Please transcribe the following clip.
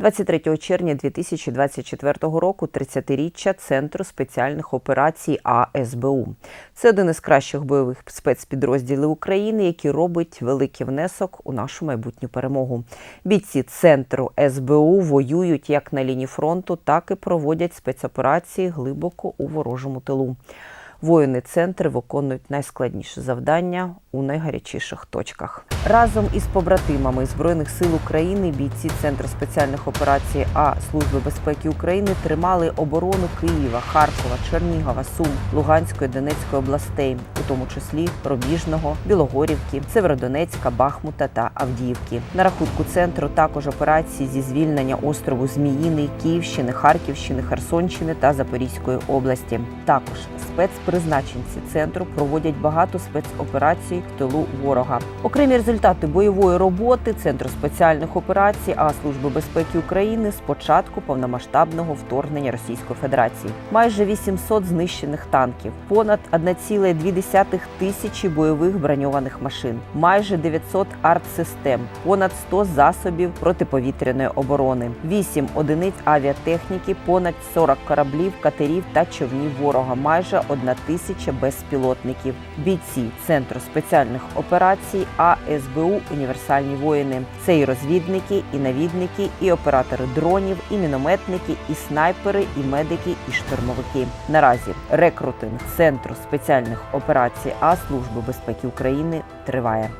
23 червня 2024 року 30-річчя Центру спеціальних операцій АСБУ. Це один із кращих бойових спецпідрозділів України, який робить великий внесок у нашу майбутню перемогу. Бійці центру СБУ воюють як на лінії фронту, так і проводять спецоперації глибоко у ворожому тилу. Воїни центру виконують найскладніші завдання у найгарячіших точках. Разом із побратимами Збройних сил України бійці Центру спеціальних операцій А Служби безпеки України тримали оборону Києва, Харкова, Чернігова, Сум, Луганської, Донецької областей, у тому числі Рубіжного, Білогорівки, Северодонецька, Бахмута та Авдіївки. На рахунку центру також операції зі звільнення острову Зміїний, Київщини, Харківщини, Херсонщини та Запорізької області. Також спецпризначенці центру проводять багато спецоперацій в тилу ворога. Окремі результати бойової роботи Центру спеціальних операцій А Служби безпеки України з початку повномасштабного вторгнення Російської Федерації. Майже 800 знищених танків, понад 1,2 тисячі бойових броньованих машин, майже 900 артсистем, понад 100 засобів протиповітряної оборони, 8 одиниць авіатехніки, понад 40 кораблів, катерів та човнів ворога, майже 1 тисяча безпілотників. Бійці Центру спеціальних операцій а СБУ Універсальні воїни. Це і розвідники, і навідники, і оператори дронів, і мінометники, і снайпери, і медики, і штурмовики. Наразі рекрутинг Центру спеціальних операцій А Служби безпеки України триває.